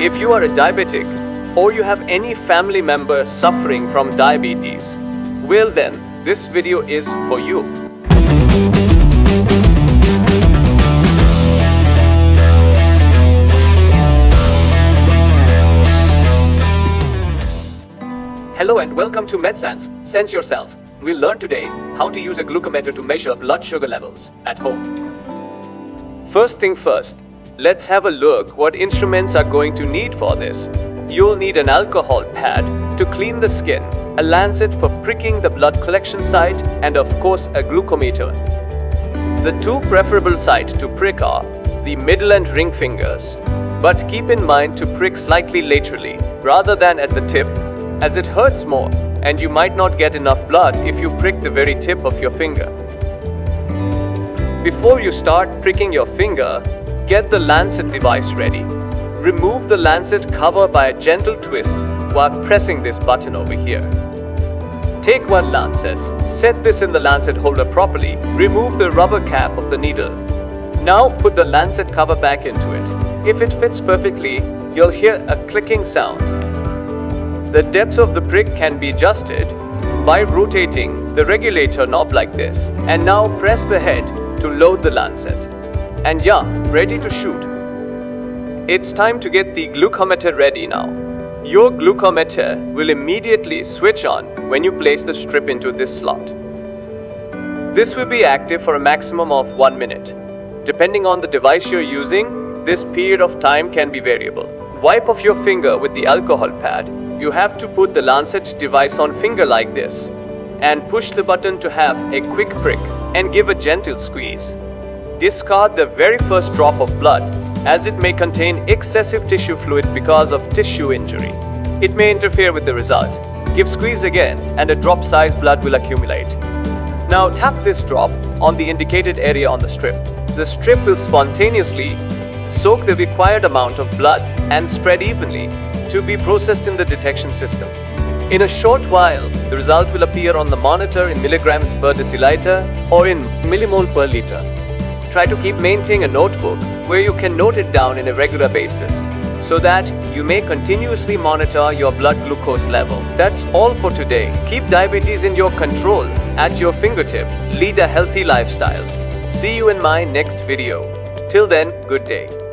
If you are a diabetic or you have any family member suffering from diabetes, well then, this video is for you. Hello and welcome to MedSense. Sense yourself. We'll learn today how to use a glucometer to measure blood sugar levels at home. First thing first, let's have a look what instruments are going to need for this. You'll need an alcohol pad to clean the skin, a lancet for pricking the blood collection site, and of course a glucometer. The two preferable sites to prick are the middle and ring fingers, but keep in mind to prick slightly laterally rather than at the tip as it hurts more and you might not get enough blood if you prick the very tip of your finger. Before you start pricking your finger, get the lancet device ready. Remove the lancet cover by a gentle twist while pressing this button over here. Take one lancet, set this in the lancet holder properly, remove the rubber cap of the needle. Now put the lancet cover back into it. If it fits perfectly, you'll hear a clicking sound. The depth of the prick can be adjusted by rotating the regulator knob like this. And now press the head to load the lancet. And yeah, ready to shoot. It's time to get the glucometer ready now. Your glucometer will immediately switch on when you place the strip into this slot. This will be active for a maximum of 1 minute. Depending on the device you're using, this period of time can be variable. Wipe off your finger with the alcohol pad. You have to put the lancet device on finger like this and push the button to have a quick prick and give a gentle squeeze. Discard the very first drop of blood as it may contain excessive tissue fluid because of tissue injury. It may interfere with the result. Give squeeze again and a drop size blood will accumulate. Now tap this drop on the indicated area on the strip. The strip will spontaneously soak the required amount of blood and spread evenly to be processed in the detection system. In a short while, the result will appear on the monitor in milligrams per deciliter or in millimole per liter. Try to keep maintaining a notebook where you can note it down in a regular basis so that you may continuously monitor your blood glucose level. That's all for today. Keep diabetes in your control at your fingertip. Lead a healthy lifestyle. See you in my next video. Till then, good day.